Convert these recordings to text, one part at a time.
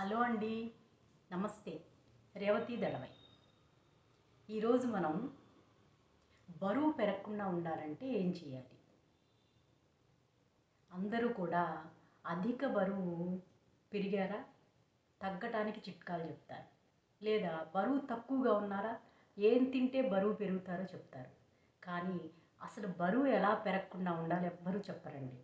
Hello అండి. నమస్తే. రేవతి దళవై. ఈరోజు మనం బరువు పెరగకుండా ఉండాలంటే ఏం చేయాలి? అందరూ కూడా అధిక బరువు పెరిగారా? తగ్గటానికి చిట్కాలు చెప్తారు. లేదా బరువు తక్కువగా ఉన్నారా? ఏం తింటే బరువు పెరుగుతారో చెప్తారు. కానీ అసలు బరువు ఎలా పెరగకుండా ఉండాలి ఎవ్వరూ చెప్పరండి.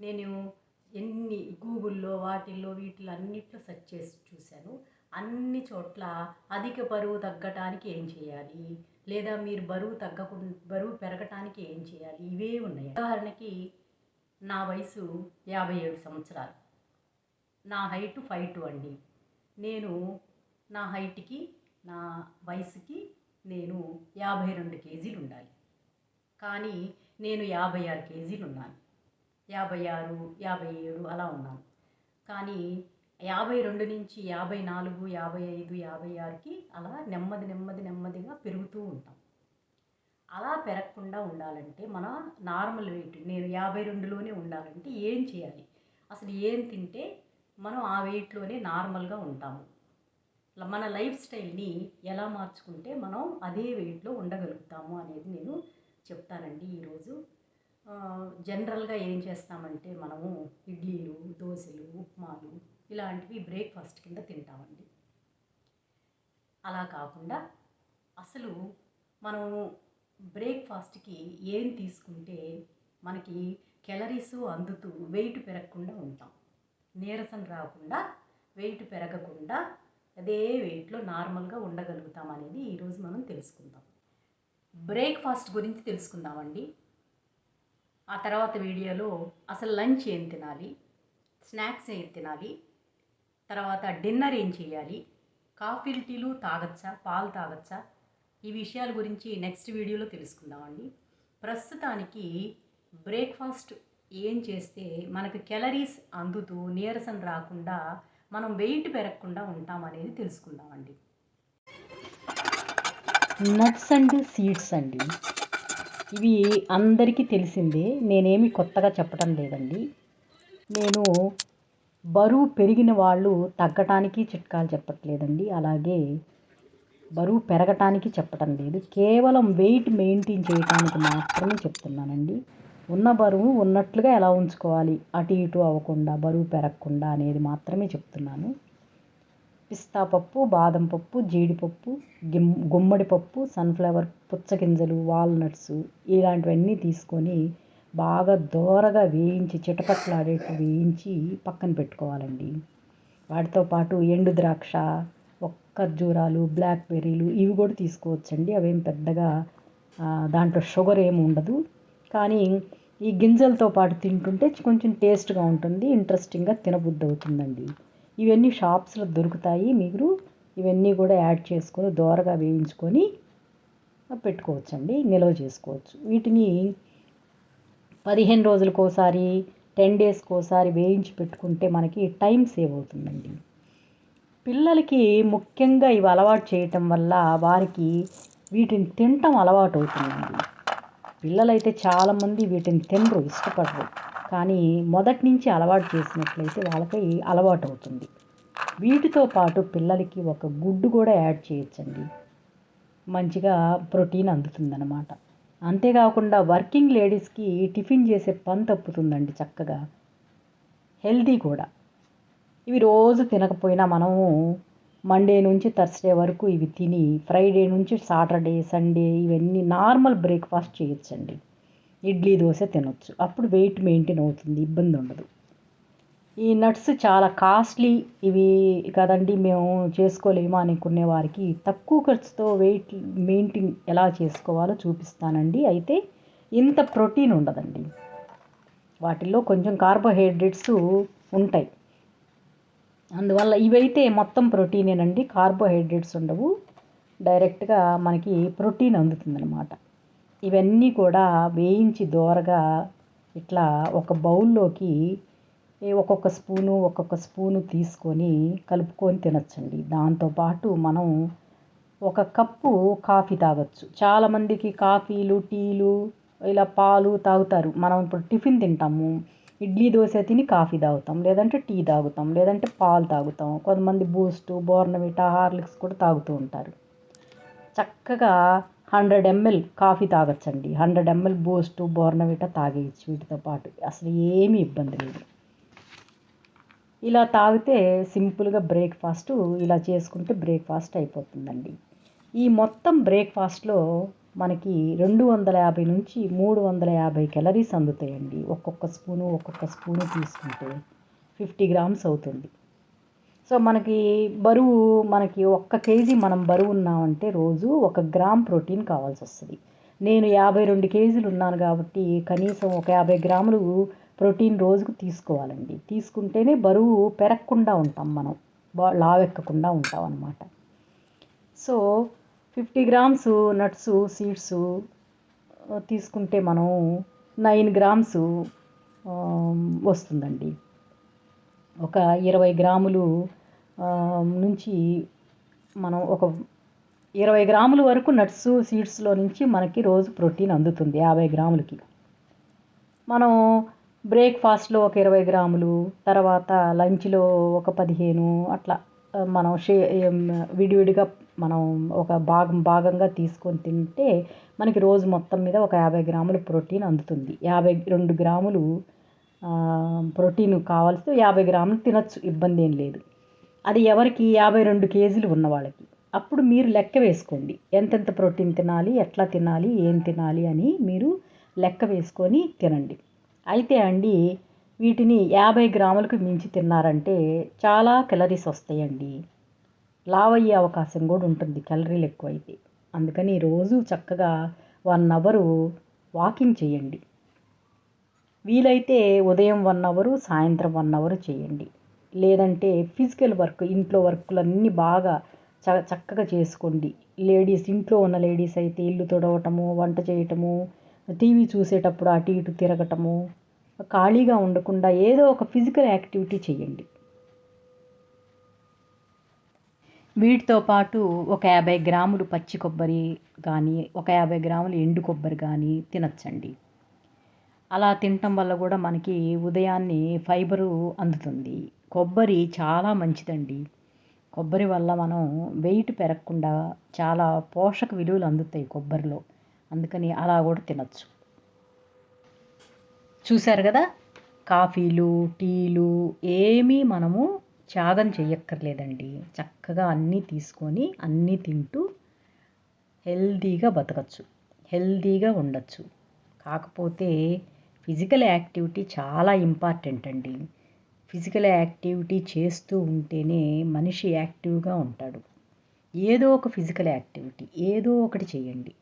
నేను ఎన్ని గూగుల్లో వాటిల్లో వీటిలో అన్నిట్లో సెర్చ్ చేసి చూశాను. అన్ని చోట్ల అధిక బరువు తగ్గటానికి ఏం చేయాలి? లేదా మీరు బరువు తగ్గకుండా బరువు పెరగటానికి ఏం చేయాలి? ఇవే ఉన్నాయి. ఉదాహరణకి నా వయసు యాభై ఏడు సంవత్సరాలు. నా హైట్ ఫైవ్ టూ అండి. నేను నా హైట్కి నా వయసుకి నేను యాభై రెండు కేజీలు ఉండాలి కానీ నేను యాభై ఆరు కేజీలు ఉన్నాను యాభై ఆరు యాభై ఏడు అలా ఉన్నాను కానీ యాభై రెండు నుంచి యాభై నాలుగు యాభై ఐదు యాభై ఆరుకి అలా నెమ్మది నెమ్మది నెమ్మదిగా పెరుగుతూ ఉంటాం. అలా పెరగకుండా ఉండాలంటే మన నార్మల్ వెయిట్ నేను యాభై రెండులోనే ఉండాలంటే ఏం చేయాలి? అసలు ఏం తింటే మనం ఆ వెయిట్లోనే నార్మల్గా ఉంటాము? మన లైఫ్ స్టైల్ని ఎలా మార్చుకుంటే మనం అదే వెయిట్లో ఉండగలుగుతాము అనేది నేను చెప్తానండి ఈరోజు. జనరల్గా ఏం చేస్తామంటే మనము ఇడ్లీలు దోశలు ఉప్మాలు ఇలాంటివి బ్రేక్ఫాస్ట్ కింద తింటామండి. అలా కాకుండా అసలు మనం బ్రేక్ఫాస్ట్కి ఏం తీసుకుంటే మనకి కెలరీస్ అందుతూ వెయిట్ పెరగకుండా ఉంటాం. నీరసం రాకుండా వెయిట్ పెరగకుండా అదే వెయిట్లో నార్మల్గా ఉండగలుగుతాం అనేది ఈరోజు మనం తెలుసుకుందాం. బ్రేక్ఫాస్ట్ గురించి తెలుసుకుందామండి. ఆ తర్వాత వీడియోలో అసలు లంచ్ ఏం తినాలి? స్నాక్స్ ఏం తినాలి? తర్వాత డిన్నర్ ఏం చేయాలి? కాఫీలు టీలు తాగచ్చా? పాలు తాగచ్చా? ఈ విషయాల గురించి నెక్స్ట్ వీడియోలో తెలుసుకుందామండి ప్రస్తుతానికి బ్రేక్ఫాస్ట్ ఏం చేస్తే మనకు కెలరీస్ అందుతూ నీరసం రాకుండా మనం వెయిట్ పెరగకుండా ఉంటామనేది తెలుసుకుందామండి నట్స్ అండ్. సీడ్స్ అండి. ఇవి అందరికీ తెలిసిందే నేనేమి కొత్తగా చెప్పడం లేదండి. నేను బరువు పెరిగిన వాళ్ళు తగ్గటానికి చిట్కాలు చెప్పట్లేదండి. అలాగే బరువు పెరగటానికి చెప్పటం లేదు. కేవలం వెయిట్ మెయింటైన్ చేయడానికి మాత్రమే చెప్తున్నానండి. ఉన్న బరువు ఉన్నట్లుగా ఎలా ఉంచుకోవాలి? అటు ఇటు అవ్వకుండా బరువు పెరగకుండా అనేది మాత్రమే చెప్తున్నాను. పిస్తా పప్పు బాదం పప్పు జీడిపప్పు గిమ్ గుమ్మడి పప్పు సన్ఫ్లవర్ పుచ్చగింజలు వాల్నట్స్ ఇలాంటివన్నీ తీసుకొని బాగా దోరగా వేయించి చిటపట్లాడేట్టు వేయించి పక్కన పెట్టుకోవాలండి. వాటితో పాటు ఎండు ద్రాక్ష ఖర్జూరాలు బ్లాక్ బెర్రీలు ఇవి కూడా తీసుకోవచ్చండి. అవేం పెద్దగా దాంట్లో షుగర్ ఏమి ఉండదు. కానీ ఈ గింజలతో పాటు తింటుంటే కొంచెం టేస్ట్గా ఉంటుంది ఇంట్రెస్టింగ్గా తినబుద్ధి అవుతుందండి ఇవన్నీ షాప్స్లో దొరుకుతాయి. మీరు ఇవన్నీ కూడా యాడ్ చేసుకొని దోరగా వేయించుకొని పెట్టుకోవచ్చండి. నిల్వ చేసుకోవచ్చు. వీటిని పదిహేను రోజులకోసారి టెన్ డేస్కి ఒకసారి వేయించి పెట్టుకుంటే మనకి టైం సేవ్ అవుతుందండి. పిల్లలకి ముఖ్యంగా ఇవి అలవాటు చేయటం వల్ల వారికి వీటిని తినటం అలవాటు అవుతుందండి. పిల్లలైతే చాలామంది వీటిని తినరు ఇష్టపడరు. కానీ మొదటి నుంచి అలవాటు చేసినట్లయితే వాళ్ళకి అలవాటు అవుతుంది. వీటితో పాటు పిల్లలకి ఒక గుడ్డు కూడా యాడ్ చేయొచ్చండి. మంచిగా ప్రోటీన్ అందుతుందన్నమాట. అంతేకాకుండా వర్కింగ్ లేడీస్కి టిఫిన్ చేసే పని తప్పుతుందండి చక్కగా. హెల్తీ కూడా. ఇవి రోజు తినకపోయినా మనము మండే నుంచి థర్స్డే వరకు ఇవి తిని ఫ్రైడే నుంచి సాటర్డే సండే ఇవన్నీ నార్మల్ బ్రేక్ఫాస్ట్ చేయొచ్చండి. ఇడ్లీ దోశ తినొచ్చు. అప్పుడు వెయిట్ మెయింటైన్ అవుతుంది ఇబ్బంది ఉండదు. ఈ నట్స్ చాలా కాస్ట్లీ ఇవి కదండి మేము చేసుకోలేము అనుకునే వారికి తక్కువ ఖర్చుతో వెయిట్ మెయింటైన్ ఎలా చేసుకోవాలో చూపిస్తానండి. అయితే ఇంత ప్రోటీన్ ఉండదండి. వాటిల్లో కొంచెం కార్బోహైడ్రేట్స్ ఉంటాయి. అందువల్ల ఇవైతే మొత్తం ప్రోటీనేనండి కార్బోహైడ్రేట్స్ ఉండవు. డైరెక్ట్గా మనకి ప్రోటీన్ అందుతుందన్నమాట. ఇవన్నీ కూడా వేయించి దోరగా ఇట్లా ఒక బౌల్లోకి ఒక్కొక్క స్పూను ఒక్కొక్క స్పూను తీసుకొని కలుపుకొని తినచ్చండి. దాంతోపాటు మనం ఒక కప్పు కాఫీ తాగొచ్చు. చాలామందికి కాఫీలు టీలు ఇలా పాలు తాగుతారు. మనం ఇప్పుడు టిఫిన్ తింటాము. ఇడ్లీ దోశ తిని కాఫీ తాగుతాం. లేదంటే టీ తాగుతాం. లేదంటే పాలు తాగుతాం. కొంతమంది బూస్ట్ బోర్నవిటా హార్లిక్స్ కూడా తాగుతూ ఉంటారు. చక్కగా హండ్రెడ్ ఎంఎల్ కాఫీ తాగొచ్చండి. హండ్రెడ్ ఎంఎల్ బూస్ట్ బోర్నవిటా తాగేయచ్చు వీటితో పాటు. అసలు ఏమీ ఇబ్బంది లేదు. ఇలా తాగితే సింపుల్గా బ్రేక్ఫాస్ట్ ఇలా చేసుకుంటే బ్రేక్ఫాస్ట్ అయిపోతుందండి. ఈ మొత్తం బ్రేక్ఫాస్ట్లో మనకి రెండు వందల యాభై నుంచి మూడు వందల యాభై క్యాలరీస్ అందుతాయండి. ఒక్కొక్క స్పూను ఒక్కొక్క స్పూను తీసుకుంటే ఫిఫ్టీ గ్రామ్స్ అవుతుంది. సో మనకి బరువు మనకి ఒక్క కేజీ మనం బరువు ఉన్నామంటే రోజు ఒక గ్రామ్ ప్రోటీన్ కావాల్సి వస్తుంది నేను యాభై రెండు కేజీలు ఉన్నాను కాబట్టి కనీసం ఒక యాభై గ్రాములు ప్రోటీన్ రోజుకు తీసుకోవాలండి. తీసుకుంటేనే బరువు పెరగకుండా ఉంటాం మనం. బా లావెక్కకుండా ఉంటాం అన్నమాట so fifty grams nuts seeds తీసుకుంటే మనం నైన్ గ్రామ్స్ వస్తుందండి. ఒక ఇరవై గ్రాములు నుంచి మనం ఒక ఇరవై గ్రాముల వరకు నట్స్ సీడ్స్లో నుంచి మనకి రోజు ప్రోటీన్ అందుతుంది యాభై గ్రాములకి. మనం బ్రేక్ఫాస్ట్లో ఒక ఇరవై గ్రాములు తర్వాత లంచ్లో ఒక పదిహేను అట్లా మనం షే విడివిడిగా మనం ఒక భాగం భాగంగా తీసుకొని తింటే మనకి రోజు మొత్తం మీద ఒక యాభై గ్రాములు ప్రోటీన్ అందుతుంది. యాభై రెండు గ్రాములు ప్రోటీన్ కావాల్సి యాభై గ్రాములు తినచ్చు ఇబ్బంది ఏం లేదు. అది ఎవరికి? యాభై రెండు కేజీలు ఉన్న వాళ్ళకి. అప్పుడు మీరు లెక్క వేసుకోండి. ఎంతెంత ప్రోటీన్ తినాలి? ఎట్లా తినాలి? ఏం తినాలి? అని మీరు లెక్క వేసుకొని తినండి. అయితే అండి వీటిని యాభై గ్రాములకు మించి తిన్నారంటే చాలా కెలరీస్ వస్తాయండి. లావ్ అయ్యే అవకాశం కూడా ఉంటుంది క్యాలరీలు ఎక్కువైతే. అందుకని రోజు చక్కగా వన్ అవరు వాకింగ్ చేయండి. వీలైతే ఉదయం వన్ అవరు సాయంత్రం వన్ అవరు చేయండి. లేదంటే ఫిజికల్ వర్క్ ఇంట్లో వర్కులన్నీ బాగా చ చక్కగా చేసుకోండి. లేడీస్ ఇంట్లో ఉన్న లేడీస్ అయితే ఇల్లు తుడవటము వంట చేయటము టీవీ చూసేటప్పుడు అటు ఇటు తిరగటము ఖాళీగా ఉండకుండా ఏదో ఒక ఫిజికల్ యాక్టివిటీ చేయండి. వీటితో పాటు ఒక యాభై గ్రాములు పచ్చి కొబ్బరి కానీ ఒక యాభై గ్రాములు ఎండు కొబ్బరి కానీ తినచ్చండి. అలా తినటం వల్ల కూడా మనకి ఉదయాన్నే ఫైబరు అందుతుంది. కొబ్బరి చాలా మంచిదండి. కొబ్బరి వల్ల మనం వెయిట్ పెరగకుండా చాలా పోషక విలువలు అందుతాయి కొబ్బరిలో. అందుకని అలా కూడా తినచ్చు. చూశారు కదా? కాఫీలు టీలు ఏమీ మనము త్యాగం చెయ్యక్కర్లేదండి. చక్కగా అన్నీ తీసుకొని అన్నీ తింటూ హెల్తీగా బతకచ్చు. హెల్తీగా ఉండొచ్చు. కాకపోతే ఫిజికల్ యాక్టివిటీ చాలా ఇంపార్టెంట్ అండి. ఫిజికల్ యాక్టివిటీ చేస్తూ ఉంటేనే మనిషి యాక్టివ్గా ఉంటాడు. ఏదో ఒక ఫిజికల్ యాక్టివిటీ ఏదో ఒకటి చేయండి.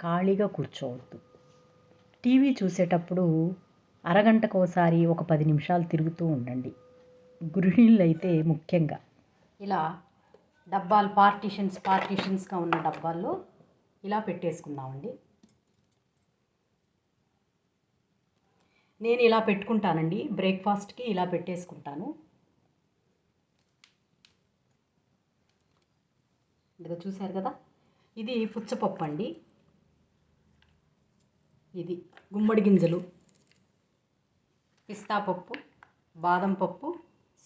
ఖాళీగా కూర్చోవద్దు. టీవీ చూసేటప్పుడు అరగంటకు ఒకసారి ఒక పది నిమిషాలు తిరుగుతూ ఉండండి. గృహిణులైతే ముఖ్యంగా. ఇలా డబ్బాలు పార్టీషన్స్ పార్టీషన్స్గా ఉన్న డబ్బాల్లో ఇలా పెట్టేసుకుందామండి. నేను ఇలా పెట్టుకుంటానండి. బ్రేక్ఫాస్ట్కి ఇలా పెట్టేసుకుంటాను. ఇదిగో చూశారు కదా? ఇది పుచ్చపప్పు అండి ఇది గుమ్మడి గింజలు. పిస్తా పప్పు బాదం పప్పు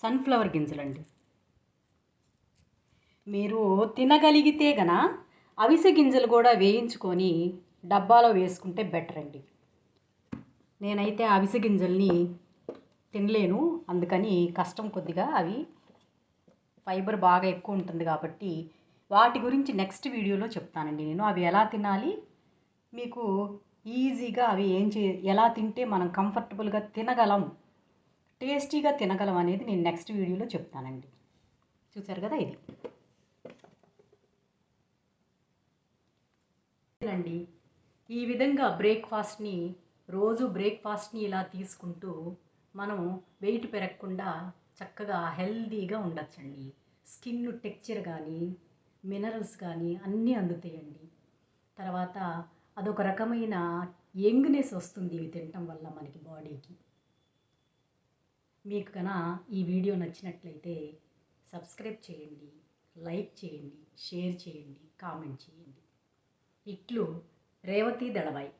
సన్ఫ్లవర్ గింజలండి. మీరు తినగలిగితే గన అవిసె గింజలు కూడా వేయించుకొని డబ్బాలో వేసుకుంటే బెటర్ అండి నేనైతే అవిసె గింజల్ని తినలేను. అందుకని కష్టం కొద్దిగా అవి ఫైబర్ బాగా ఎక్కువ ఉంటుంది కాబట్టి వాటి గురించి నెక్స్ట్ వీడియోలో చెప్తానండి నేను. అవి ఎలా తినాలి మీకు ఈజీగా అవి ఏం చే ఎలా తింటే మనం కంఫర్టబుల్గా తినగలం టేస్టీగా తినగలం అనేది నేను నెక్స్ట్ వీడియోలో చెప్తానండి. చూసారు కదా ఇది? అండి ఈ విధంగా బ్రేక్ఫాస్ట్ని రోజు బ్రేక్ఫాస్ట్ని ఇలా తీసుకుంటూ మనం వెయిట్ పెరగకుండా చక్కగా హెల్దీగా ఉండొచ్చండి. స్కిన్ టెక్చర్ కానీ మినరల్స్ కానీ అన్నీ అందుతాయండి. తర్వాత అదొక రకమైన యంగ్నెస్ వస్తుంది ఇవి తినటం వల్ల మనకి బాడీకి. మీకు కన ఈ వీడియో నచ్చినట్లయితే సబ్స్క్రైబ్ చేయండి లైక్ చేయండి షేర్ చేయండి కామెంట్ చేయండి. ఇట్లు రేవతి దళవాయి.